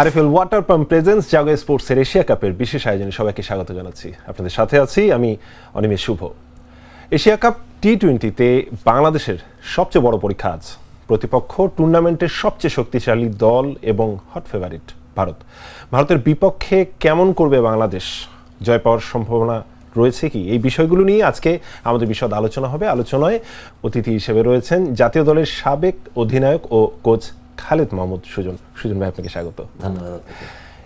RFL water pump presence Jago স্পোর্টসের Asia কাপের বিশেষ আয়োজনে সবাইকে স্বাগত জানাচ্ছি। আপনাদের সাথে আছি আমি Animesh Shubho. Asia cup T টোয়েন্টিতে বাংলাদেশের সবচেয়ে বড় পরীক্ষা আজ। প্রতিপক্ষ টুর্নামেন্টের সবচেয়ে শক্তিশালী দল এবং হট ফেভারিট ভারত। ভারতের বিপক্ষে কেমন করবে বাংলাদেশ? জয় পাওয়ার সম্ভাবনা রয়েছে কি? এই বিষয়গুলো নিয়ে আজকে আমাদের বিশদ আলোচনা হবে। আলোচনায় অতিথি হিসেবে রয়েছেন জাতীয় দলের সাবেক অধিনায়ক ও কোচ খালেদ মাহমুদ সুজন সুজন ভাই আপনাকে স্বাগত। ধন্যবাদ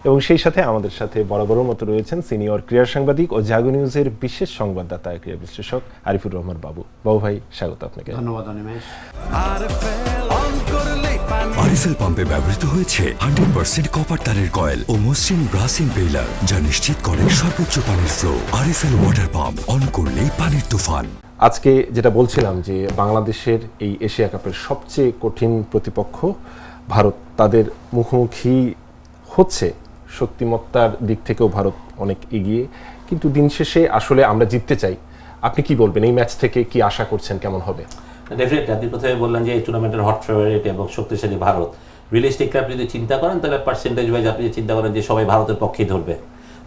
এবং সেই সাথে আমাদের সাথে বরাবরের মতো রয়েছেন সিনিয়র ক্রীড়া সাংবাদিক ও জাগো নিউজের বিশেষ সংবাদদাতা ক্রীড়া বিশ্লেষক আরিফুর রহমান বাবু। বাবু ভাই স্বাগত আপনাকে। ধন্যবাদ অনিমেষ। আরএফএল পাম্পে ব্যবহৃত হয়েছে হান্ড্রেড পার্সেন্ট কপার তারের কয়েল ও মসৃণ ব্রাস ইম্পেলার যা নিশ্চিত করে সর্বোচ্চ পানির flow RFL water pump on করলেই পানির তুফান। আজকে যেটা বলছিলাম যে বাংলাদেশের এই এশিয়া কাপের সবচেয়ে কঠিন প্রতিপক্ষ ভারত, তাদের মুখোমুখি হচ্ছে শক্তিমত্তার দিক থেকেও ভারত অনেক এগিয়ে। কিন্তু দিন শেষে আসলে আমরা জিততে চাই। আপনি কি বলবেন? এই ম্যাচ থেকে কি আশা করছেন কেমন হবে? ডেফিনেটলি আপনি প্রথমে বললেন যে এই টুর্নামেন্টের হট ফেভারিট এবং শক্তিশালী ভারত। রিয়েলিস্টিকলি আপনি যদি চিন্তা করেন, তাহলে পার্সেন্টেজ ওয়াইজ আপনি চিন্তা করেন যে সবাই ভারতের পক্ষেই ধরবে।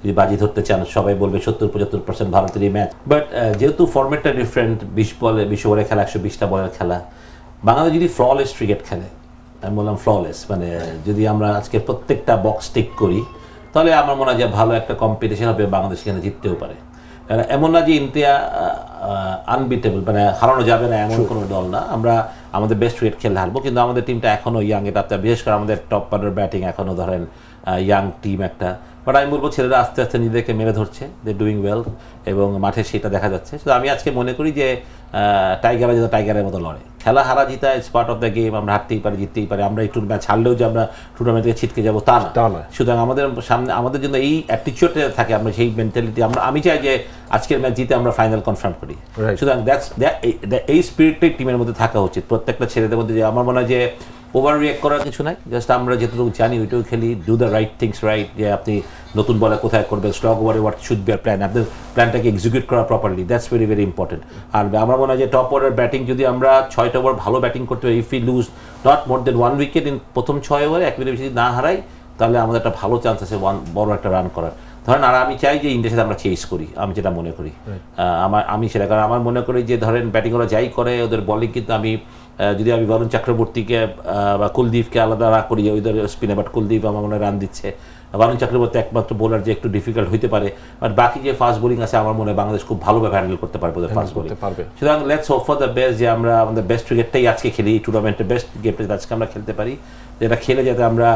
যদি বাজি ধরতে চান, সবাই বলবে সত্তর পঁচাত্তর পার্সেন্ট ভারতের এই ম্যাচ বাট যেহেতু ফর্মেটটা ডিফারেন্ট বিশ বলে, বিশ ওভারের খেলা, একশো বিশটা বলের খেলা। বাংলাদেশ যদি ফ্ললেস ক্রিকেট খেলে, আমি বললাম ফ্ললেস মানে যদি আমরা আজকে প্রত্যেকটা বক্স টিক করি, তাহলে আমার মনে হয় যে ভালো একটা কম্পিটিশন হবে বাংলাদেশ এখানে জিততেও পারে। কারণ এমন না যে ইন্ডিয়া আনবিটেবল মানে হারানো যাবে না এমন কোনো দল না। আমরা আমাদের বেস্ট ক্রিকেট খেলে হারবো, কিন্তু আমাদের টিমটা এখনও ইয়াং এটা বিশেষ করে আমাদের টপ পার্টার ব্যাটিং এখনও ধরেন ইয়াং টিম একটা। বাট আমি বলব ছেলেরা আস্তে আস্তে নিজেদেরকে মেরে ধরছে দে ডুইং ওয়েল এবং মাঠে সেটা দেখা যাচ্ছে। তো আমি আজকে মনে করি যে টাইগাররা যেন টাইগারের মতো লড়ে। খেলা হারা জিতা it's part of the game আমরা হারতেই পারি জিততেই পারি। আমরা একটু ম্যাচ হারলেও যে আমরা টুর্নামেন্ট থেকে ছিটকে যাব তা না। নয়। সুতরাং আমাদের সামনে আমাদের জন্য এই অ্যাটিচিউডটা থাকে আমরা সেই মেন্টালিটি আমরা আমি চাই যে আজকের ম্যাচ জিতে আমরা ফাইনাল কনফার্ম করি। সুতরাং দ্যাটস এই স্পিরিটটাই টিমের মধ্যে থাকা উচিত। প্রত্যেকটা ছেলেদের মধ্যে যে আমার মনে হয় যে ওভার রিয়েক্ট করার কিছু নাই। জাস্ট আমরা যেটুকু জানি ওইটুকু খেলি do the right things right যে আপনি নতুন বলে কোথায় করবেন স্টক ওভারে হোয়াট শুড বি প্ল্যান আপনার প্ল্যানটাকে এক্সিকিউট করা properly that's very very important আর আমার মনে হয় যে টপ ওভারের ব্যাটিং যদি আমরা ছয়টা ওভার ভালো ব্যাটিং করতে পারি if you lose not more than one wicket in প্রথম ছয় ওভারে এক মিনিট বেশি যদি না হারাই তাহলে আমাদের একটা ভালো চান্স আছে ওয়ান বড় একটা রান করার। ধরেন আর আমি চাই যে ইন্ডিয়ার সাথে আমরা চেস করি আমি যেটা মনে করি। আমার আমি সেটা কারণ আমার মনে করি যে ধরেন ব্যাটিং ওরা যাই করে ওদের বলিং কিন্তু আমি যদি আমি বরুণ চক্রবর্তীকে বা কুলদীপকে আলাদা না করি ধরে স্পিনে বাট কুলদীপ আমার মনে রান দিচ্ছে। বরুণ চক্রবর্তী একমাত্র বোলার যে একটু ডিফিকাল্ট হইতে পারে বাট বাকি যে ফাস্ট বোলিং আছে আমার মনে হয় বাংলাদেশ খুব ভালোভাবে হ্যান্ডেল করতে পারবে ওদের ফাস্ট বোলিং সুতরাং let's hope for the best যে আমরা আমাদের বেস্ট ক্রিকেটটাই আজকে খেলি এই টুর্নামেন্টের বেস্ট গেমটা আজকে আমরা খেলতে পারি যেটা খেলে যাতে আমরা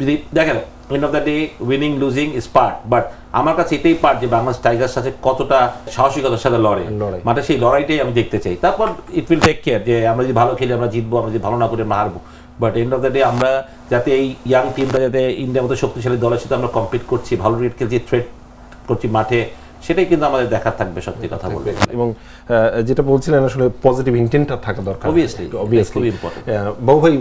যদি দেখেন end of the day winning losing is part but আমার কাছে এটাই পার্ট যে বাংলাদেশ টাইগার সাথে কতটা সাহসিকতার সাথে লড়ে। লড়ে। মাঠে সেই লড়াইটাই আমি দেখতে চাই। তারপর ইট উইল টেক কেয়ার যে আমরা যদি ভালো খেলি আমরা জিতবো আমরা যদি ভালো না করি আমরা হারবো। But end of the day আমরা যাতে এই ইয়াং টিমটা যাতে ইন্ডিয়ার মতো শক্তিশালী দলের সাথে আমরা কম্পিট করছি, ভালো ক্রিকেট খেলছি থ্রেট করছি মাঠে সেটাই কিন্তু আমাদের দেখার থাকবে সত্যি কথা বলতে এবং যেটা বলছিলেন আসলে পজিটিভ ইন্টেন্টটা থাকা দরকার। Obviously important. বাবু ভাই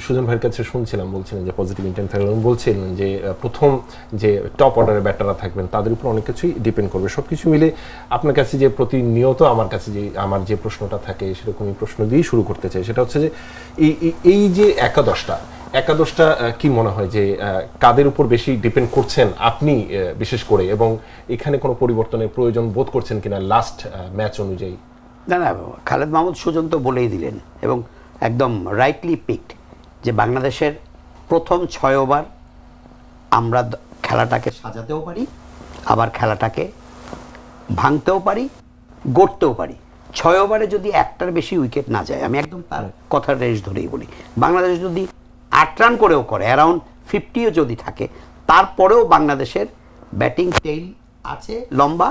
সুজন ভাইয়ের কাছে শুনছিলাম বলছিলেন যে পজিটিভ ইন্টেন্ট থাকবে এবং বলছিলেন যে প্রথম যে টপ অর্ডারের ব্যাটাররা থাকবেন তাদের উপর অনেক কিছুই ডিপেন্ড করবে। সবকিছু মিলে আপনার কাছে যে প্রতিনিয়ত আমার কাছে যে আমার যে প্রশ্নটা থাকে সেরকমই প্রশ্ন দিয়েই শুরু করতে চাই। সেটা হচ্ছে যে এই- এই যে একাদশটা একাদশটা কি মনে হয় যে কাদের উপর বেশি ডিপেন্ড করছেন আপনি বিশেষ করে? এবং এখানে কোনো পরিবর্তনের প্রয়োজন বোধ করছেন কিনা লাস্ট ম্যাচ অনুযায়ী? না না, খালেদ মাহমুদ সুজন তো বলেই দিলেন এবং একদম রাইটলি পিকড যে বাংলাদেশের প্রথম ছয় ওভার আমরা খেলাটাকে সাজাতেও পারি, আবার খেলাটাকে ভাঙতেও পারি, গড়তেও পারি। ছয় ওভারে যদি একটার বেশি উইকেট না যায়, আমি একদম তার কথার রেস ধরেই বলি, বাংলাদেশ যদি আট রান করেও করে অ্যারাউন্ড ফিফটিও যদি থাকে, তারপরেও বাংলাদেশের ব্যাটিং টেইল আছে, লম্বা,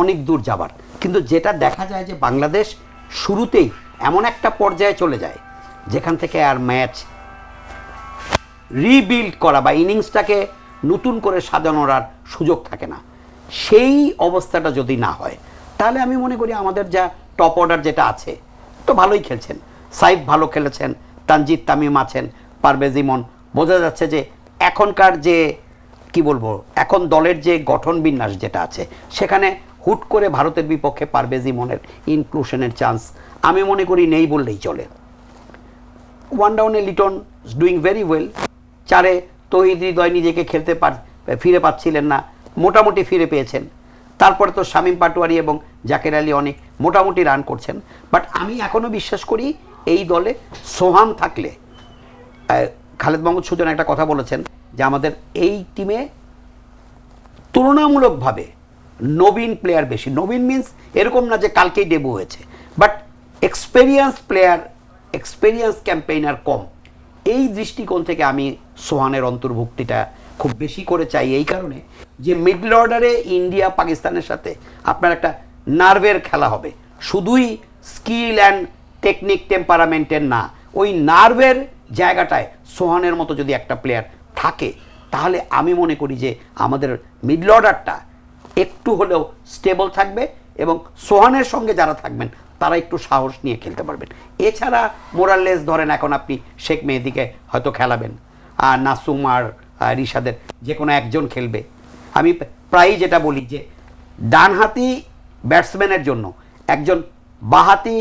অনেক দূর যাবার। কিন্তু যেটা দেখা যায় যে বাংলাদেশ শুরুতেই এমন একটা পর্যায়ে চলে যায়, যেখান থেকে আর ম্যাচ রিবিল্ড করা বা ইনিংসটাকে নতুন করে সাজানোর আর সুযোগ থাকে না। সেই অবস্থাটা যদি না হয়, তাহলে আমি মনে করি আমাদের যা টপ অর্ডার যেটা আছে, তো ভালোই খেলছেন। সাইফ ভালো খেলেছেন, তানজিদ তামিম আছেন পারভেজ ইমন বোঝা যাচ্ছে যে এখনকার যে, কি বলব, এখন দলের যে গঠন বিন্যাস যেটা আছে, সেখানে হুট করে ভারতের বিপক্ষে পারভেজ ইমনের ইনক্লুশনের চান্স আমি মনে করি নেই বললেই চলে। ওয়ান ডাউনে লিটন ডুইং ভেরি ওয়েল চারে তহিদ হৃদয় নিজেকে খেলতে পার, ফিরে পাচ্ছিলেন না, মোটামুটি ফিরে পেয়েছেন। তারপরে তো শামীম পাটোয়ারি এবং জাকের আলী অনেক মোটামুটি রান করছেন। বাট আমি এখনও বিশ্বাস করি এই দলে সোহান থাকলে খালেদ মাহমুদ সুজন একটা কথা বলেছেন যে আমাদের এই টিমে তুলনামূলকভাবে নবীন প্লেয়ার বেশি। নবীন মিন্স এরকম না যে কালকেই ডেবু হয়েছে। But experience player experience campaigner কম। এই দৃষ্টিকোণ থেকে আমি সোহানের অন্তর্ভুক্তিটা খুব বেশি করে চাই এই কারণে যে মিডল অর্ডারে ইন্ডিয়া, পাকিস্তানের সাথে আপনার একটা নার্ভের খেলা হবে। শুধুই স্কিল অ্যান্ড টেকনিক টেম্পারামেন্টের না। ওই নার্ভের জায়গাটায় সোহানের মতো যদি একটা প্লেয়ার থাকে, তাহলে আমি মনে করি যে আমাদের মিডল অর্ডারটা একটু হলেও স্টেবল থাকবে এবং সোহানের সঙ্গে যারা থাকবেন, তারা একটু সাহস নিয়ে খেলতে পারবেন। এছাড়া মোরাললেস ধরেন এখন আপনি শেখ মেহেদিকে হয়তো খেলাবেন, আর নাসুম আর রিশাদের যে কোনো একজন খেলবে। আমি প্রায়ই যেটা বলি যে ডানহাতি ব্যাটসম্যানের জন্য একজন বাহাতি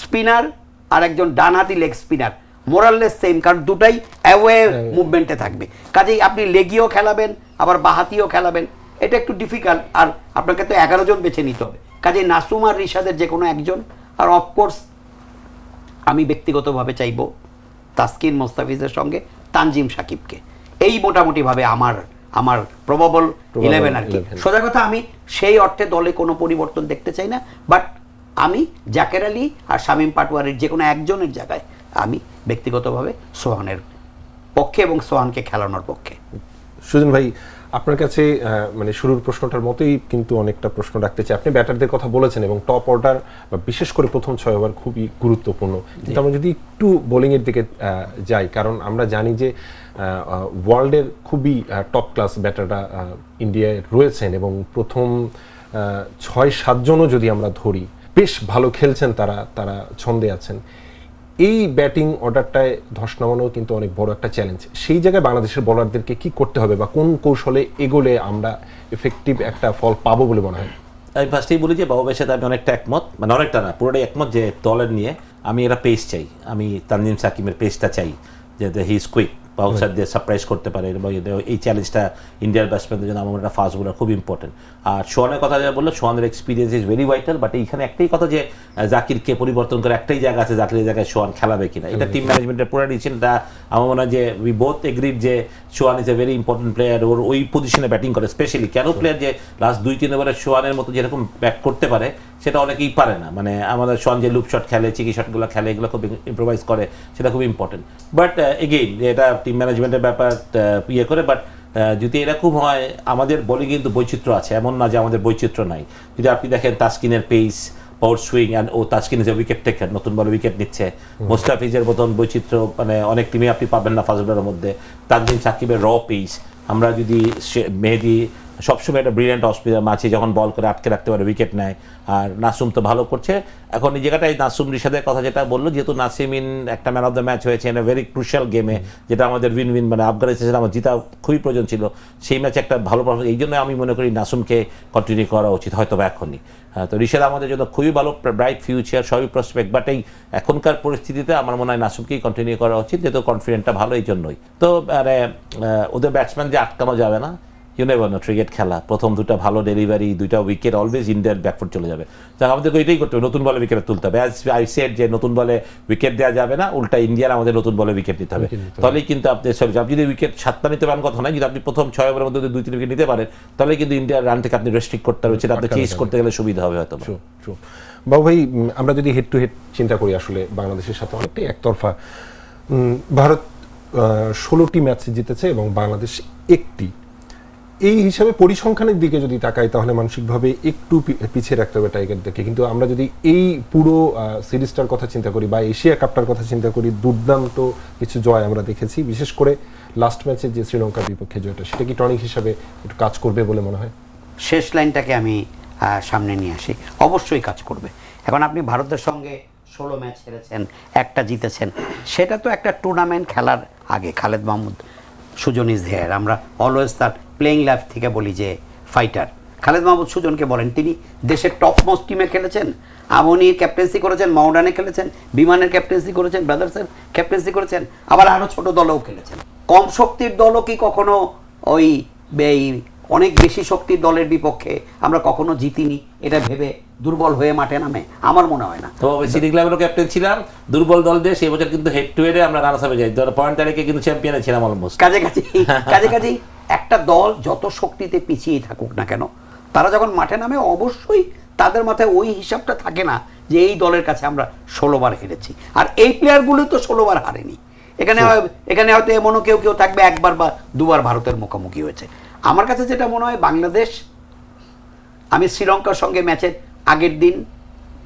স্পিনার আর একজন ডানহাতি লেগ স্পিনার মোরাললেস সেম কারণ দুটাই অ্যাওয়ে মুভমেন্টে থাকবে। কাজেই আপনি লেগিও খেলাবেন আবার বাহাতিও খেলাবেন। এটা একটু ডিফিকাল্ট আর আপনাকে তো এগারো জন বেছে নিতে হবে। কাজেই নাসুম আর রিশাদের যে কোনো একজন আর অফকোর্স আমি ব্যক্তিগতভাবে চাইব তাসকিন মোস্তাফিজের সঙ্গে তানজিম সাকিবকে। এই মোটামুটিভাবে আমার আমার প্রবাবল ইলেভেন আর কি। সোজা কথা আমি সেই অর্থে দলে কোনো পরিবর্তন দেখতে চাই না বাট আমি জাকের আলী আর শামীম পাটোয়ারির যে কোনো একজনের জায়গায় আমি ব্যক্তিগতভাবে সোহানের পক্ষে এবং সোহানকে খেলানোর পক্ষে। সুজন ভাই আপনার কাছে মানে শুরুর প্রশ্নটার মতোই কিন্তু অনেকটা প্রশ্ন রাখতে চাই। আপনি ব্যাটারদের কথা বলেছেন এবং টপ অর্ডার বা বিশেষ করে প্রথম ছয় ওভার খুবই গুরুত্বপূর্ণ। কিন্তু আমরা যদি একটু বোলিংয়ের দিকে যাই কারণ আমরা জানি যে ওয়ার্ল্ডের খুবই টপ ক্লাস ব্যাটাররা ইন্ডিয়ায় রয়েছেন এবং প্রথম ছয় সাতজনও যদি আমরা ধরি বেশ ভালো খেলছেন তারা তারা ছন্দে আছেন। এই ব্যাটিং অর্ডারটায় ধস নামানো কিন্তু অনেক বড় একটা চ্যালেঞ্জ সেই জায়গায় বাংলাদেশের বোলারদেরকে কি করতে হবে বা কোন কৌশলে এগোলে আমরা এফেক্টিভ একটা ফল পাবো বলে মনে হয়? আমি ফার্স্টেই বলি যে বাবুবের সাথে আমি অনেকটা একমত। মানে অনেকটা না, পুরোটাই একমত যে দলের নিয়ে আমি এরা পেস চাই। আমি তানজিম সাকিমের পেসটা চাই, যে হি ইজ কুইক বাউন্সার দিয়ে সারপ্রাইজ করতে পারে, এবং এই চ্যালেঞ্জটা ইন্ডিয়ার ব্যাটসম্যানদের জন্য আমার একটা ফাস্ট বোলার খুব ইম্পর্টেন্ট আর সোহানের কথা যা বলল, সোহানের experience is very vital but এইখানে একটাই কথা যে জাকিরকে পরিবর্তন করে একটাই জায়গা আছে, জাকিরের জায়গায় সোহান খেলাবে কিনা। এটা টিম ম্যানেজমেন্টের পুরো ডিসিশনটা আমার মনে হয় যে উই বোথ এগ্রিড যে Sohan is a very important player ওর ওই পজিশনে ব্যাটিং করে স্পেশালি কেন প্লেয়ার যে লাস্ট দুই, তিন ওভারে সোহানের মতো যেরকম ব্যাট করতে পারে সেটা অনেকেই পারে না। মানে আমাদের যে লুপ শট খেলে চিকি শটগুলো খেলে এগুলো খুব ইম্প্রোভাইজ করে সেটা খুব ইম্পর্টেন্ট বাট এগেইন এটা টিম ম্যানেজমেন্টের ব্যাপার ইয়ে করে বাট যদি এরকম হয় আমাদের বলে কিন্তু বৈচিত্র্য আছে। এমন না যে আমাদের বৈচিত্র্য নাই। যদি আপনি দেখেন তাসকিনের পেস পাওয়ার সুইং অ্যান্ড ও তাসকিন যে উইকেট টেকার নতুন বল উইকেট নিচ্ছে। মোস্তাফিজের মতন বৈচিত্র্য মানে অনেক টিমে আপনি পাবেন না ফাস্ট বলের মধ্যে। তানজিম সাকিবের র পেস আমরা যদি সে- মেহেদি সবসময় একটা ব্রিলিয়ান্ট অসুবিধা মাঝে যখন বল করে আটকে রাখতে পারে উইকেট নেয়। আর নাসুম তো ভালো করছে। এখন এই জায়গাটায় নাসুম রিশাদের কথা যেটা বলল, যেহেতু নাসিমিন একটা ম্যান অফ দ্য ম্যাচ হয়েছে এন ভেরি ক্রুশিয়াল গেমে যেটা আমাদের উইন উইন মানে আফগানিস্তান আমার জিতা খুবই প্রয়োজন ছিল। সেই ম্যাচে একটা ভালো পারফরমেন্স এই জন্য আমি মনে করি নাসুমকে কন্টিনিউ করা উচিত হয়তো বা এখনই। হ্যাঁ তো রিশাদ আমাদের জন্য খুবই ভালো ব্রাইট ফিউচার সবই প্রসপেক্ট বাট এই এখনকার পরিস্থিতিতে আমার মনে হয় নাসুমকেই কন্টিনিউ করা উচিত, যেহেতু কনফিডেন্টটা ভালো এই জন্যই। তো মানে ওদের ব্যাটসম্যান যে আটকানো যাবে না ইউ নেভার নো ক্রিকেট খেলা প্রথম দুটো ভালো ডেলিভারি দুইটা উইকেট অলওয়েজ ইন্ডিয়ার ব্যাকফুট চলে যাবে। তো আমাদেরকে এটাই করতে হবে নতুন বলে উইকেট তুলতে হবে। অ্যাজ আই সেড যে নতুন বলে উইকেট দেওয়া যাবে না উল্টা ইন্ডিয়ার আমাদের নতুন বলে উইকেট নিতে হবে। তাহলেই কিন্তু আপনি সব- আপনি যদি উইকেট সাতটা নিতে পারেন কথা নয় যদি আপনি প্রথম ছয় ওভারের মধ্যে দুই তিন উইকেট নিতে পারেন তাহলে কিন্তু ইন্ডিয়ার রান থেকে আপনি রেস্ট্রিক্ট করতে হবে। সেটা আপনি চেস করতে গেলে সুবিধা হবে হয়তো বাবু ভাই আমরা যদি হেড টু হেড চিন্তা করি আসলে বাংলাদেশের সাথে অনেকটাই একতরফা। ভারত ষোলোটি ম্যাচ জিতেছে এবং বাংলাদেশ একটি এই হিসাবে পরিসংখ্যানের দিকে যদি তাকাই, তাহলে মানসিকভাবে একটু পিছিয়ে রাখতে হবে টাইগারদেরকে কিন্তু আমরা যদি এই পুরো সিরিজটার কথা চিন্তা করি বা এশিয়া কাপটার কথা চিন্তা করি, দুর্দান্ত কিছু জয় আমরা দেখেছি। বিশেষ করে লাস্ট ম্যাচে যে শ্রীলঙ্কার বিপক্ষে জয়টা, সেটা কি টনিক হিসাবে একটু কাজ করবে বলে মনে হয়? শেষ লাইনটাকে আমি সামনে নিয়ে আসি। অবশ্যই কাজ করবে। এখন আপনি ভারতের সঙ্গে ষোলো ম্যাচ হেরেছেন, একটা জিতেছেন, সেটা তো একটা টুর্নামেন্ট খেলার আগে, খালেদ মাহমুদ, সুজন ইজ আমরা অলওয়েজ তার প্লেইং লাইফ থেকে বলি যে ফাইটার খালেদ মাহমুদ সুজনকে বলেন তিনি দেশের টপ মোস্ট টিমে খেলেছেন। আমনির ক্যাপ্টেন্সি করেছেন মাউডানে খেলেছেন বিমানের ক্যাপ্টেন্সি করেছেন ব্রাদার্সের ক্যাপ্টেন্সি করেছেন আবার আরও ছোট দলেও খেলেছেন। কম শক্তির দলও কি কখনো ওই এই অনেক বেশি শক্তির দলের বিপক্ষে আমরা কখনো জিতিনি? এটা ভেবে দুর্বল হয়ে মাঠে নামে আমার মনে হয় না। তো সিটি ক্লাবেরও ক্যাপ্টেন ছিলাম দুর্বল দল দিয়ে সেই বছর কিন্তু হেড টু হেডে আমরা রানার্স আপে যাই পয়েন্ট তারিখে কিন্তু চ্যাম্পিয়নে ছিলাম অলমোস্ট কাজে কাজে কাজে কাজে একটা দল যত শক্তিতে পিছিয়ে থাকুক না কেন তারা যখন মাঠে নামে অবশ্যই তাদের মাথায় ওই হিসাবটা থাকে না যে এই দলের কাছে আমরা ষোলোবার হেরেছি। আর এই প্লেয়ারগুলো তো ষোলোবার হারেনি। এখানে এখানে হয়তো এমনও কেউ কেউ থাকবে একবার বা দুবার ভারতের মুখোমুখি হয়েছে। আমার কাছে যেটা মনে হয় বাংলাদেশ আমি শ্রীলঙ্কার সঙ্গে ম্যাচের আগের দিন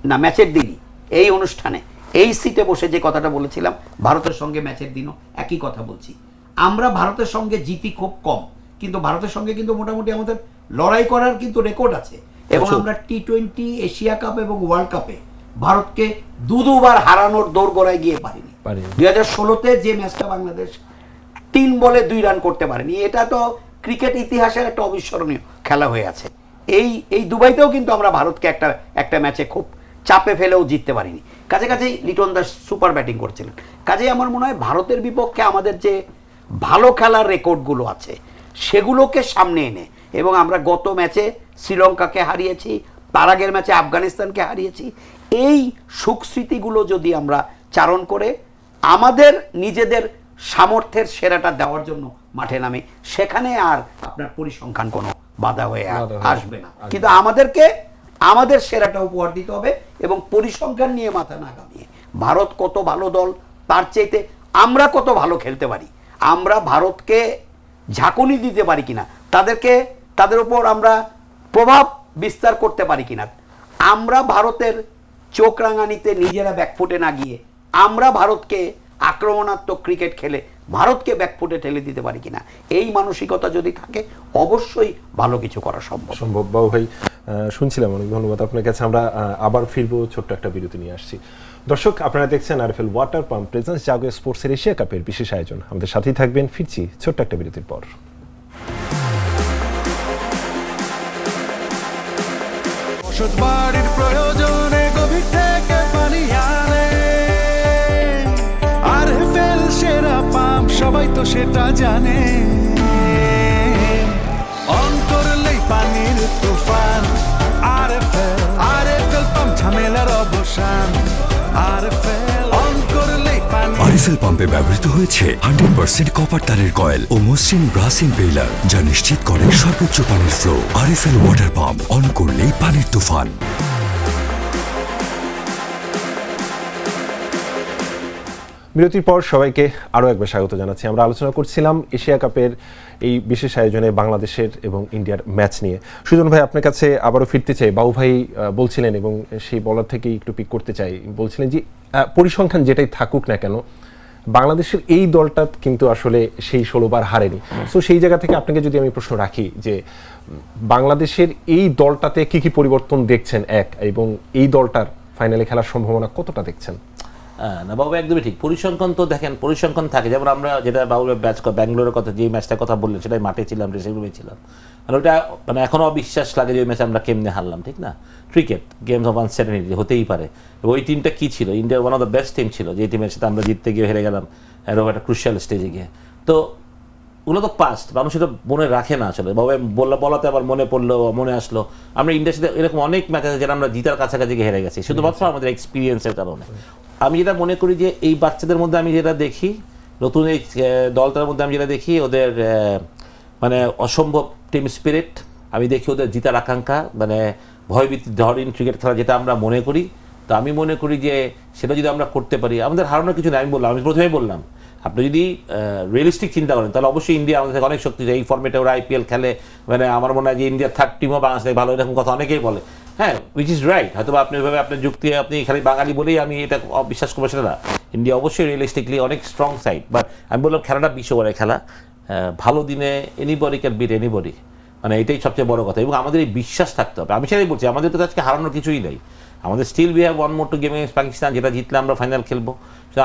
না ম্যাচের দিনই এই অনুষ্ঠানে এই সিটে বসে যে কথাটা বলেছিলাম ভারতের সঙ্গে ম্যাচের দিনও একই কথা বলছি। আমরা ভারতের সঙ্গে জিতি খুব কম কিন্তু ভারতের সঙ্গে কিন্তু মোটামুটি আমাদের লড়াই করার কিন্তু রেকর্ড আছে। এবং আমরা টি টোয়েন্টি এশিয়া কাপ এবং ওয়ার্ল্ড কাপে ভারতকে দু দুবার হারানোর দৌড় গড়ায় গিয়ে পারিনি। পারিনি। দুই হাজার ষোলোতে যে ম্যাচটা বাংলাদেশ তিন বলে দুই রান করতে পারেনি এটা তো ক্রিকেট ইতিহাসের একটা অবিস্মরণীয় খেলা হয়ে আছে। এই এই দুবাইতেও কিন্তু আমরা ভারতকে একটা একটা ম্যাচে খুব চাপে ফেলেও জিততে পারিনি। কাছে কাছেই লিটন দাস সুপার ব্যাটিং করছিলেন। কাজেই আমার মনে হয় ভারতের বিপক্ষে আমাদের যে ভালো খেলার রেকর্ডগুলো আছে সেগুলোকে সামনে এনে। এবং আমরা গত ম্যাচে শ্রীলঙ্কাকে হারিয়েছি তার আগের ম্যাচে আফগানিস্তানকে হারিয়েছি। এই সুখ স্মৃতিগুলো যদি আমরা চারণ করে আমাদের নিজেদের সামর্থ্যের সেরাটা দেওয়ার জন্য মাঠে নামে সেখানে আর আপনার পরিসংখ্যান কোনো বাধা হয়ে বাধা হয়ে আসবে না। কিন্তু আমাদেরকে আমাদের সেরাটা উপহার দিতে হবে এবং পরিসংখ্যান নিয়ে মাথা না কামিয়ে ভারত কত ভালো দল তার চাইতে আমরা কত ভালো খেলতে পারি আমরা ভারতকে ঝাঁকুনি দিতে পারি কিনা, তাদেরকে, তাদের উপর আমরা প্রভাব বিস্তার করতে পারি কিনা, আমরা ভারতের চোখ রাঙানিতে নিজেরা ব্যাকফুটে না গিয়ে, আমরা ভারতকে আক্রমণাত্মক ক্রিকেট খেলে ভারতকে ব্যাকফুটে ঠেলে দিতে পারি কিনা, এই মানসিকতা যদি থাকে, অবশ্যই ভালো কিছু করা সম্ভব। সম্ভব বাবু ভাই শুনছিলাম অনেক ধন্যবাদ আপনার কাছে, আমরা আবার ফিরবো, ছোট্ট একটা বিরতি নিয়ে আসছি। দর্শক, আপনারা দেখছেন RFL water pump presence Jago স্পোর্টসের এশিয়া কাপের বিশেষ আয়োজন। আমাদের সাথেই থাকবেন, ফিরছি ছোট্ট একটা বিরতির পর। সবাই তো সেটা জানে। আরএফএল পাম্পে ব্যবহৃত হয়েছে হান্ড্রেড পার্সেন্ট কপার তারের কয়েল ও মসৃণ ব্রাস ইম্পেলার যা নিশ্চিত করে সর্বোচ্চ পানির flow RFL water pump on করলেই পানির তুফান। বিরতির পর সবাইকে আরও একবার স্বাগত জানাচ্ছি। আমরা আলোচনা করছিলাম এশিয়া কাপের এই বিশেষ আয়োজনে বাংলাদেশের এবং ইন্ডিয়ার ম্যাচ নিয়ে। সুজন ভাই, আপনার কাছে আবারও ফিরতে চাই। বাবু ভাই বলছিলেন এবং সেই বলার থেকেই একটু পিক করতে চাই। বলছিলেন যে পরিসংখ্যান যেটাই থাকুক না কেন বাংলাদেশের এই দলটা কিন্তু আসলে সেই ষোলোবার হারেনি। সো সেই জায়গা থেকে আপনাকে যদি আমি প্রশ্ন রাখি যে, বাংলাদেশের এই দলটাতে কি কি পরিবর্তন দেখছেন, এক, এবং এই দলটার ফাইনালে খেলার সম্ভাবনা কতটা দেখছেন? না, বাবু, একদমই ঠিক। পরিসংখ্যান তো দেখেন, পরিসংখ্যান থাকে। যেমন আমরা যেটা বাবুর ব্যাচ ব্যাঙ্গালোরের কথা যে ম্যাচটার কথা বললেন, সেটাই মাঠে ছিলাম ড্রেসিং রুমে ছিলাম। মানে ওটা মানে এখনও অবিশ্বাস লাগে যে ওই ম্যাচে আমরা কেমনে হারলাম, ঠিক না? ক্রিকেট গেমস অফ আনসার্টেনিটি হতেই পারে। ওই টিমটা কী ছিল? ইন্ডিয়ার one of the best team ছিল যে টিমের সাথে আমরা জিততে গিয়ে হেরে গেলাম এরকম একটা ক্রুশিয়াল স্টেজে গিয়ে। তো ওগুলো তো পাস্ট মানুষ এটা মনে রাখে না আসলে। বাবা বললে বলাতে আবার মনে পড়ল মনে আসলো। আমরা ইন্ডাস্ট্রিতে এরকম অনেক ম্যাচ আছে যেটা আমরা জিতার কাছাকাছি গিয়ে হেরে গেছি। শুধুমাত্র আমাদের এক্সপিরিয়েন্সের কারণে। আমি যেটা মনে করি যে এই বাচ্চাদের মধ্যে আমি যেটা দেখি নতুন এই দলটার মধ্যে আমি যেটা দেখি ওদের মানে অসম্ভব টিম স্পিরিট আমি দেখি ওদের জিতার আকাঙ্ক্ষা মানে ভয়ভীতি ধরিন ক্রিকেট খেলা যেটা আমরা মনে করি। তো আমি মনে করি যে সেটা যদি আমরা করতে পারি আমাদের হারানোর কিছু নেই আমি বললাম আমি প্রথমেই বললাম। আপনি যদি রিয়েলিস্টিক চিন্তা করেন, তাহলে অবশ্যই ইন্ডিয়া আমাদের থেকে অনেক শক্তি এই ফর্মেটে ওরা আইপিএল খেলে মানে আমার মনে হয় যে ইন্ডিয়ার থার্ড টিমও বাংলাদেশ থেকে ভালো, এরকম কথা অনেকেই বলে। হ্যাঁ উইচ ইজ রাইট হয়তো আপনি এভাবে আপনার যুক্তি, আপনি খালি বাঙালি বলেই আমি এটা বিশ্বাস করব সেটা না। ইন্ডিয়া অবশ্যই রিয়েলিস্টিকলি অনেক স্ট্রং সাইড বাট আমি বললাম খেলাটা বিশ্ব খেলা। ভালো দিনে এনিবডি ক্যান বিট এনিবডি মানে এটাই সবচেয়ে বড় কথা। এবং আমাদের এই বিশ্বাস থাকতে হবে। আমি সেটাই বলছি, আমাদের তো আজকে হারানোর কিছুই নেই। আমাদের still we have one more two game Pakistan যেটা জিতলে আমরা ফাইনাল খেলব।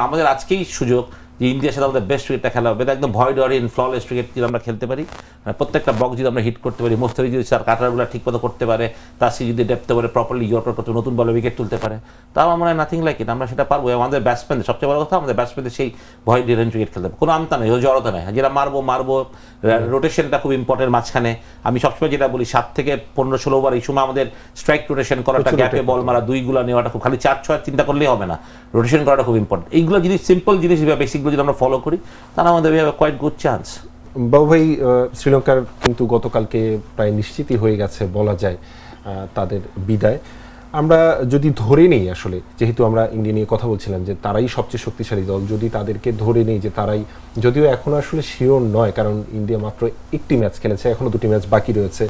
আমাদের আজকেই সুযোগ। যে ইন্ডিয়ার সাথে আমাদের বেস্ট ক্রিকেটটা খেলা হবে। একদম ভয় ডরিন ফ্ললেস ক্রিকেট যদি আমরা খেলতে পারি মানে প্রত্যেকটা বক্স যদি আমরা হিট করতে পারি মোস্তরি যদি তার কাটারগুলো ঠিক মতো করতে পারে তার সে যদি ডেপতে পারে প্রপারলি ইউরোপ করতে নতুন বলে উইকেট তুলতে পারে তাও আমার মনে হয় নাথিং লাইক ইট আমরা সেটা পারব। আমাদের ব্যাটসম্যানদের সবচেয়ে বড় কথা আমাদের ব্যাটসম্যানদের সেই ভয় ডিরেন ক্রিকেট খেলতে হবে। কোনো আমতা নেই জড়তা নেই। যেটা মারবো মারবো রোটেশনটা খুব ইম্পর্টেন্ট মাঝখানে। আমি সবসময় যেটা বলি সাত থেকে পনেরো ষোলো ওভার এই সময় আমাদের স্ট্রাইক রোটেশন করাটা গ্যাপে বল মারা দুইগুলো নেওয়াটা খুব খালি চার ছয় চিন্তা করলেই হবে না। রোটেশন করাটা খুব ইম্পর্টেন্ট এইগুলো যদি সিম্পল জিনিস বা বেসিকগুলো যদি আমরা ফলো করি, তাহলে আমাদের কোয়াইট গুড চান্স বাবু ভাই শ্রীলঙ্কার কিন্তু গতকালকে প্রায় নিশ্চিতই হয়ে গেছে বলা যায় তাদের বিদায়। আমরা যদি ধরে নেই আসলে, যেহেতু আমরা ইন্ডিয়া নিয়ে কথা বলছিলাম যে তারাই সবচেয়ে শক্তিশালী দল, যদি তাদেরকে ধরে নেই যে তারাই, যদিও এখন আসলে শিওর নয়, কারণ ইন্ডিয়া মাত্র একটি ম্যাচ খেলেছে, এখনও দুটি ম্যাচ বাকি রয়েছে।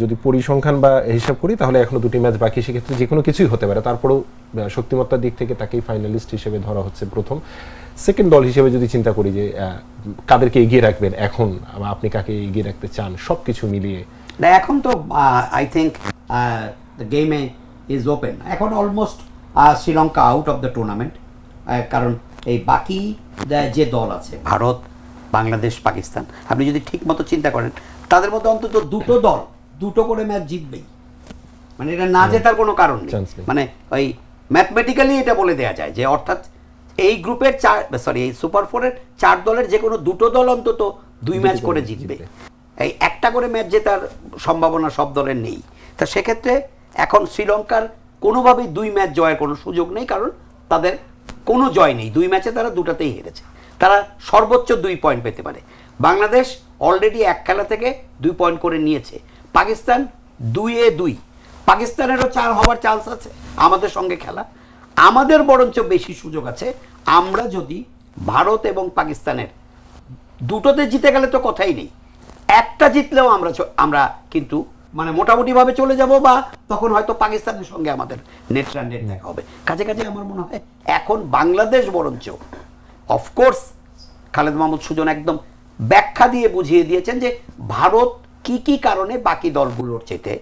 যদি পরিসংখ্যান বা হিসাব করি, তাহলে এখনও দুটি ম্যাচ বাকি, সেক্ষেত্রে যে কোনো কিছুই হতে পারে। তারপরেও শক্তিমত্তার দিক থেকে তাকেই ফাইনালিস্ট হিসেবে ধরা হচ্ছে প্রথম। সেকেন্ড দল হিসেবে যদি চিন্তা করি যে কাদেরকে এগিয়ে রাখবেন এখন আপনি কাকে এগিয়ে রাখতে চান সব কিছু মিলিয়ে। না এখন তো আই থিঙ্ক গেমে ইজ ওপেন এখন almost Sri Lanka out of the tournament কারণ এই বাকি যে দল আছে ভারত বাংলাদেশ পাকিস্তান আপনি যদি ঠিক মতো চিন্তা করেন তাদের মধ্যে অন্তত দুটো দল দুটো করে ম্যাচ জিতবেই। মানে এটা না জেতার কোনো কারণ নেই। মানে ওই ম্যাথমেটিক্যালি এটা বলে দেওয়া যায় যে অর্থাৎ এই গ্রুপের চার সরি এই সুপার ফোরের চার দলের যে কোনো দুটো দল অন্তত দুই ম্যাচ করে জিতবে। এই একটা করে ম্যাচ জেতার সম্ভাবনা সব দলের নেই। তা সেক্ষেত্রে এখন শ্রীলঙ্কার কোনোভাবেই দুই ম্যাচ জয়ের কোনো সুযোগ নেই কারণ তাদের কোনো জয় নেই। দুই ম্যাচে তারা দুটাতেই হেরেছে। তারা সর্বোচ্চ দুই পয়েন্ট পেতে পারে। বাংলাদেশ অলরেডি এক খেলা থেকে দুই পয়েন্ট করে নিয়েছে। পাকিস্তান দুইয়ে দুই। পাকিস্তানেরও চার হওয়ার চান্স আছে। আমাদের সঙ্গে খেলা। আমাদের বরঞ্চ বেশি সুযোগ আছে, আমরা যদি ভারত এবং পাকিস্তানের দুটোতে জিতে গেলে তো কথাই নেই। একটা জিতলেও আমরা আমরা কিন্তু মানে মোটামুটিভাবে চলে যাব বা তখন হয়তো পাকিস্তানের সঙ্গে আমাদের নেট নেট দেখা হবে। কাজে কাজে আমার মনে হয় এখন বাংলাদেশ বরঞ্চ অফকোর্স খালেদ মাহমুদ সুজন একদম ব্যাখ্যা দিয়ে বুঝিয়ে দিয়েছেন যে ভারত কি কি কারণে বাকি দলগুলোর চেতে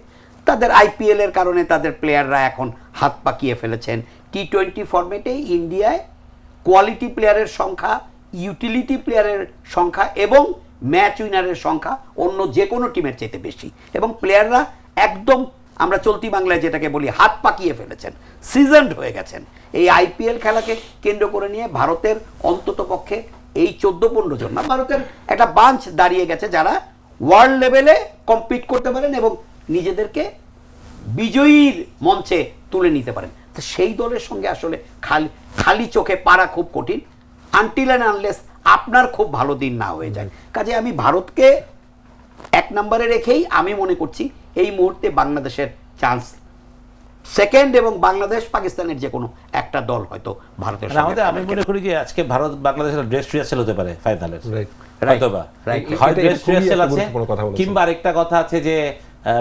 তাদের আইপিএল এর কারণে তাদের প্লেয়াররা এখন হাত পাকিয়ে ফেলেছেন টি টোয়েন্টি ফরম্যাটে ইন্ডিয়ায় কোয়ালিটি প্লেয়ারের সংখ্যা ইউটিলিটি প্লেয়ারের সংখ্যা এবং ম্যাচ উইনারের সংখ্যা অন্য যে কোনো টিমের চাইতে বেশি। এবং প্লেয়াররা একদম আমরা চলতি বাংলায় যেটাকে বলি হাত পাকিয়ে ফেলেছেন সিজনড হয়ে গেছেন। এই আইপিএল খেলাকে কেন্দ্র করে নিয়ে ভারতের অন্তত পক্ষে এই চোদ্দ পনেরো জন না, ভারতের একটা বাঞ্চ দাঁড়িয়ে গেছে যারা ওয়ার্ল্ড লেভেলে কম্পিট করতে পারেন এবং নিজেদেরকে বিজয়ীর মঞ্চে তুলে নিতে পারেন। সেই দলের সঙ্গে আসলে খালি খালি চোখে পারা খুব কঠিন। আনটিল অ্যান্ড আনলেস আপনার খুব ভালো দিন না হয়ে যায়। কাজে আমি ভারতকে এক নম্বরে রেখেই আমি মনে করছি এই মুহূর্তে বাংলাদেশের চান্স সেকেন্ড এবং বাংলাদেশ পাকিস্তানের যে কোনো একটা দল হয়তো ভারতের সঙ্গে আমাদের আমি মনে করি যে আজকে ভারত বাংলাদেশের ড্রেস রিহার্সেল হতে পারে ফাইনালের. হয় ড্রেস রিহার্সেল আছে। কিংবা আরেকটা কথা আছে যে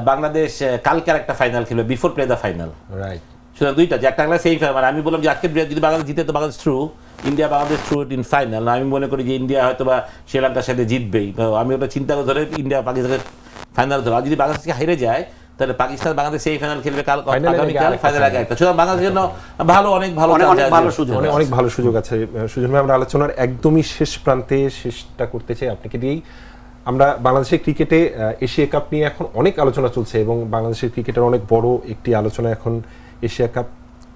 বাংলাদেশ আহ, কালকে একটা ফাইনাল খেলবে before play the final right সুতরাং দুইটা যে একটা খেলা সেই মানে আমি বললাম যে আজকে যদি বাংলাদেশ জিতে তো Bangladesh through India Bangladesh through in final আমি মনে করি যে ইন্ডিয়া হয়তো বা শ্রীলঙ্কার সাথে জিতবেই। আমি ওটা চিন্তা করে ধরে ইন্ডিয়া পাকিস্তানের ফাইনাল ধরো আর যদি বাংলাদেশকে হেরে যায় তাহলে পাকিস্তান বাংলাদেশ সেই ফাইনাল খেলবে কাল আগামীকাল ফাইনাল আগে একটা সুতরাং বাংলাদেশের জন্য ভালো অনেক ভালো অনেক-। ভালো সুযোগ অনেক অনেক ভালো সুযোগ আছে। সুজন ভাই আমরা আলোচনার একদমই শেষ প্রান্তে শেষটা করতে চাই আপনাকে দিয়েই। আমরা বাংলাদেশের ক্রিকেটে এশিয়া কাপ নিয়ে এখন অনেক আলোচনা চলছে এবং বাংলাদেশের ক্রিকেটের অনেক বড় একটি আলোচনা এখন এশিয়া কাপ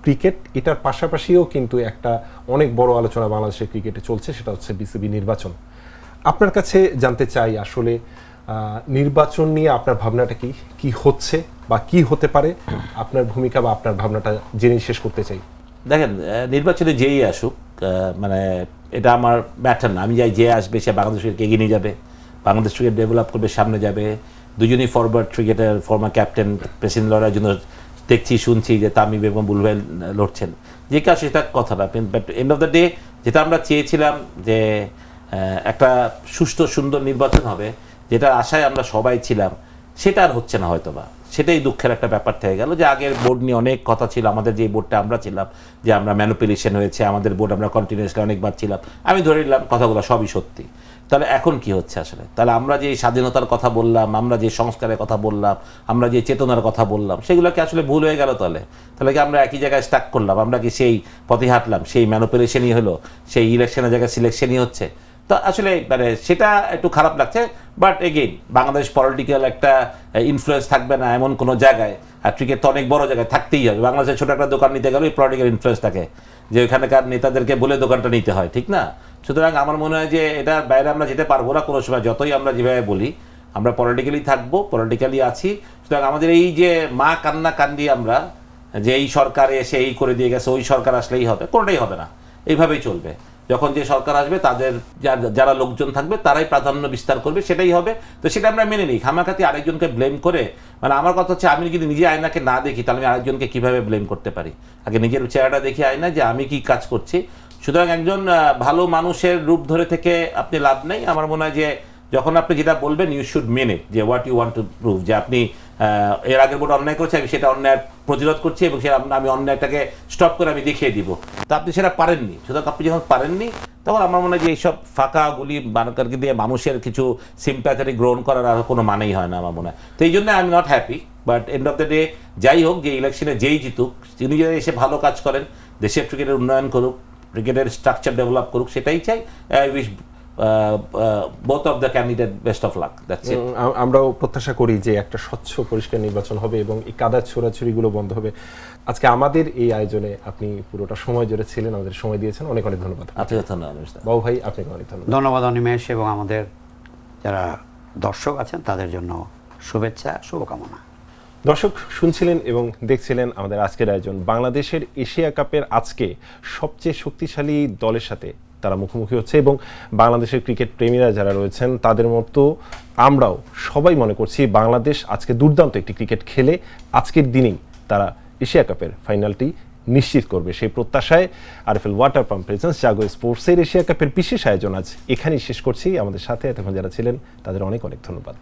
ক্রিকেট, এটার পাশাপাশিও কিন্তু একটা অনেক বড় আলোচনা বাংলাদেশের ক্রিকেটে চলছে, সেটা হচ্ছে বিসিবি নির্বাচন। আপনার কাছে জানতে চাই আসলে নির্বাচন নিয়ে আপনার ভাবনাটা কি? কি হচ্ছে বা কি হতে পারে? আপনার ভূমিকা বা আপনার ভাবনাটা জেনে শেষ করতে চাই। দেখেন নির্বাচনে যেই আসুক মানে এটা আমার ম্যাটার না। আমি যাই যে আসবে, সে বাংলাদেশকে এগিয়ে নিয়ে যাবে, বাংলাদেশ ক্রিকেট ডেভেলপ করবে, সামনে যাবে। দুজনই ফরওয়ার্ড ক্রিকেটের ফর্মার ক্যাপ্টেন প্রেসিডেন্ট লড়ার জন্য দেখছি, শুনছি যে তামিম এবং বুলভেল লড়ছেন। যে কাজ সেটা কথা না but end of the day যেটা আমরা চেয়েছিলাম যে একটা সুষ্ঠু, সুন্দর নির্বাচন হবে, যেটার আশায় আমরা সবাই ছিলাম, সেটা আর হচ্ছে না হয়তো বা সেটাই দুঃখের একটা ব্যাপার থেকে গেল যে আগের বোর্ড নিয়ে অনেক কথা ছিল, আমাদের যে বোর্ডটা আমরা ছিলাম, যে আমরা ম্যানুপুলেশন হয়েছে, আমাদের বোর্ড আমরা কন্টিনিউসলি অনেকবার ছিলাম। আমি ধরে নিলাম কথাগুলো সবই সত্যি। তাহলে এখন কি হচ্ছে আসলে? তাহলে আমরা যে স্বাধীনতার কথা বললাম, আমরা যে সংস্কারের কথা বললাম, আমরা যে চেতনার কথা বললাম, সেগুলো কি আসলে ভুল হয়ে গেল তাহলে? তাহলে কি আমরা একই জায়গায় স্টাক করলাম? আমরা কি সেই পথে হাঁটলাম? সেই ম্যানুপুলেশনই হলো? সেই ইলেকশনের জায়গায় সিলেকশনই হচ্ছে? তো আসলে মানে সেটা একটু খারাপ লাগছে বাট এগেইন বাংলাদেশ পলিটিক্যাল একটা ইনফ্লুয়েন্স থাকবে না এমন কোনো জায়গায়। আর ক্রিকেট তো অনেক বড় জায়গায় থাকতেই হবে। বাংলাদেশের ছোট একটা দোকান নিতে গেলেই পলিটিক্যাল ইনফ্লুয়েন্স থাকে। যে ওইখানকার নেতাদেরকে বলে দোকানটা নিতে হয়, ঠিক না? সুতরাং আমার মনে হয় যে এটার বাইরে আমরা যেতে পারব না কোনো সময়, যতই আমরা যেভাবে বলি, আমরা পলিটিক্যালি থাকব পলিটিক্যালি আছি। সুতরাং আমাদের এই যে মা কান্না কান্দি আমরা, যে এই সরকার এসে এই করে দিয়ে গেছে, ওই সরকার আসলেই হবে, কোনোটাই হবে না। এইভাবেই চলবে। যখন যে সরকার আসবে, তাদের যারা লোকজন থাকবে, তারাই প্রাধান্য বিস্তার করবে, সেটাই হবে। তো সেটা আমরা মেনে নিই। খামাখাতি আরেকজনকে ব্লেম করে মানে আমার কথা হচ্ছে, আমি যদি নিজে আয়নাকে না দেখি, তাহলে আমি আরেকজনকে কীভাবে ব্লেম করতে পারি? আগে নিজের চেহারাটা দেখি আয়না যে আমি কি কাজ করছি সুতরাং একজন ভালো মানুষের রূপ ধরে থেকে আপনি লাভ নেই। আমার মনে হয় যে যখন আপনি যেটা বলবেন ইউ শুড মেন ইট যে what you want to prove যে আপনি এর আগের বোর্ড অন্যায় করছে আমি সেটা অন্যায় প্রতিরোধ করছি এবং সেটা আমি অন্যায়টাকে স্টপ করে আমি দেখিয়ে দিব। তো আপনি সেটা পারেননি। সুতরাং আপনি যখন পারেননি, তখন আমার মনে হয় যে এইসব ফাঁকা গুলি বানকারকে দিয়ে মানুষের কিছু সিম্প্যাথারি গ্রহণ করার আর কোনো মানেই হয় না আমার মনে হয়। তো এই জন্য I am not happy but end of the day যাই হোক, যে ইলেকশনে যেই জিতুক, তিনি যদি এসে ভালো কাজ করেন, দেশের ক্রিকেটের উন্নয়ন করুক ক্রিকেটের স্ট্রাকচার ডেভেলপ করুক সেটাই চাই। I wish both of the candidate best of luck that's it আমরাও প্রত্যাশা করি যে একটা স্বচ্ছ পরিষ্কার নির্বাচন হবে এবং এই কাদা ছোড়াছুড়িগুলো বন্ধ হবে। আজকে আমাদের এই আয়োজনে আপনি পুরোটা সময় জুড়ে ছিলেন আমাদের সময় দিয়েছেন। অনেক অনেক ধন্যবাদ। আপনাকে ধন্যবাদ মিস্টার। বাবু ভাই আপনাকে অনেক ধন্যবাদ। ধন্যবাদ অনিমেষ এবং আমাদের যারা দর্শক আছেন তাদের জন্য শুভেচ্ছা শুভকামনা। দর্শক শুনছিলেন এবং দেখছিলেন আমাদের আজকের আয়োজন। বাংলাদেশের এশিয়া কাপের আজকে সবচেয়ে শক্তিশালী দলের সাথে তারা মুখোমুখি হচ্ছে এবং বাংলাদেশের ক্রিকেট প্রেমীরা যারা রয়েছেন, তাদের মতো আমরাও সবাই মনে করছি বাংলাদেশ আজকে দুর্দান্ত একটি ক্রিকেট খেলে আজকের দিনেই তারা এশিয়া কাপের ফাইনালটি নিশ্চিত করবে। সেই প্রত্যাশায় RFL water pump presents Jago স্পোর্টসের এশিয়া কাপের বিশেষ আয়োজন আজ এখানেই শেষ করছি। আমাদের সাথে এতক্ষণ যারা ছিলেন, তাদের অনেক অনেক ধন্যবাদ।